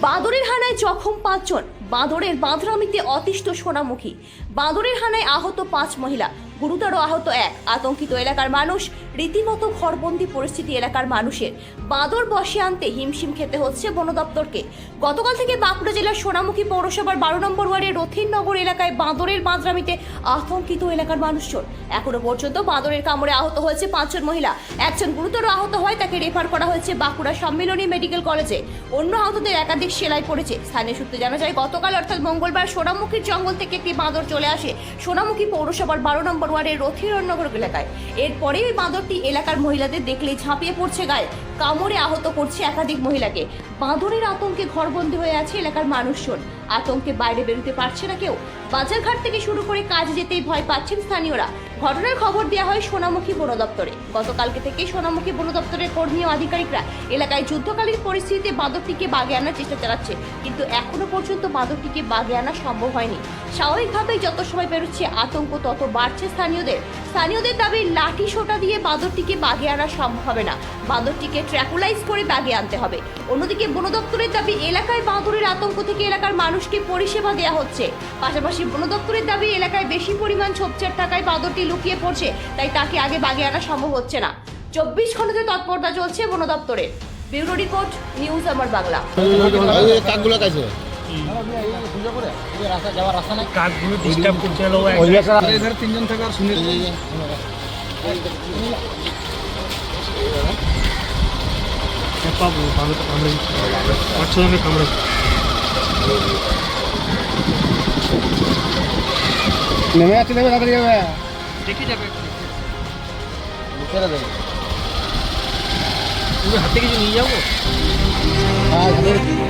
বাঁদরের হানায় জখম পাঁচজন। বাঁদরের বাঁধরামিতে অতিষ্ঠ সোনামুখী। বাঁদরের হানায় আহত পাঁচ মহিলা। গুরুতর আহত এক। আতঙ্কিত এলাকার মানুষ, রীতিমতো ঘরবন্দি পরিস্থিতি এলাকার মানুষের। বাঁদর বসে আনতে হিমশিম খেতে হচ্ছে বন দপ্তরকে। গতকাল থেকে বাঁকুড়া জেলার সোনামুখী পৌরসভার বারো নম্বর ওয়ার্ডের রথিননগর এলাকায় বাঁদরের বাঁধরামিতে আতঙ্কিত এলাকার মানুষজন। এখনও পর্যন্ত বাঁদরের কামড়ে আহত হয়েছে পাঁচজন মহিলা। একজন গুরুতর আহত হয়, তাকে রেফার করা হয়েছে বাঁকুড়া সম্মিলনী মেডিকেল কলেজে। অন্য আহতদের একাধিক সেলাই পড়েছে। স্থানীয় সূত্রে জানা যায়, গতকাল অর্থাৎ মঙ্গলবার সোনামুখীর জঙ্গল থেকে একটি বাঁদর চলে আসে। সোনামুখী পৌরসভার বারো নম্বর ওয়ার্ডের রথিরণ্যগর এলাকায়। এরপরে ওই বাঁদরটি এলাকার মহিলাদের দেখলেই ঝাঁপিয়ে পড়ছে গায়ে। কামড়ে আহত করছে একাধিক মহিলাকে। বাঁদরের আতঙ্কে ঘরবন্দি হয়ে আছে এলাকার মানুষজন। আতঙ্কে বাইরে বেরোতে পারছে না কেউ। বাজারঘাট থেকে শুরু করে কাজ যেতেই ভয় পাচ্ছেন স্থানীয়রা। ঘটনার খবর দেওয়া হয় সোনামুখী বন দপ্তরে। গতকালকে থেকে সোনামুখী বন দপ্তরের কর্মী ও আধিকারিকরা এলাকায় যুদ্ধকালীন পরিস্থিতিতে বাঁদরটিকে বাগে আনার চেষ্টা চালাচ্ছে। কিন্তু এখনও পর্যন্ত বাঁদরটিকে বাগে আনা সম্ভব হয়নি। স্বাভাবিকভাবেই যত সময় বেরোচ্ছে, আতঙ্ক তত বাড়ছে স্থানীয়দের। স্থানীয়দের দাবি, লাঠি সোটা দিয়ে বাঁদরটিকে বাগে আনা সম্ভব হবে না। বাঁদরটিকে ট্র্যাকুলাইজ করে বাগে আনতে হবে। অন্যদিকে বন দপ্তরের দাবি, এলাকায় বাঁদরের আতঙ্ক থেকে এলাকার মানুষকে পরিষেবা দেওয়া হচ্ছে। পাশাপাশি বন দপ্তরের দাবি এলাকায় বেশি পরিমাণ ছোপচার টাকায় বাঁদরটি লুকিয়ে পড়ছে তাই তাকে আগে বাগে আনা সম্ভব হচ্ছে না। চব্বিশ ঘন্টাতে তৎপরতা চলছে বন দপ্তরের। ব্যুরো রিপোর্ট নিউজ আমার বাংলা। কাকগুলো কাছে কাকগুলো ডিস্টার্ব করছে না ওই লেখা এধারে তিনজন থেকে আর শুনে পাবো ভালো তো কামড়ে পাঁচশো জনে কামড়ে নেমে যাচ্ছে নেমে তাড়াতাড়ি যাবে। দেখে যাবে দেবে। তুমি হাতে কিছু নিয়ে যাব হ্যাঁ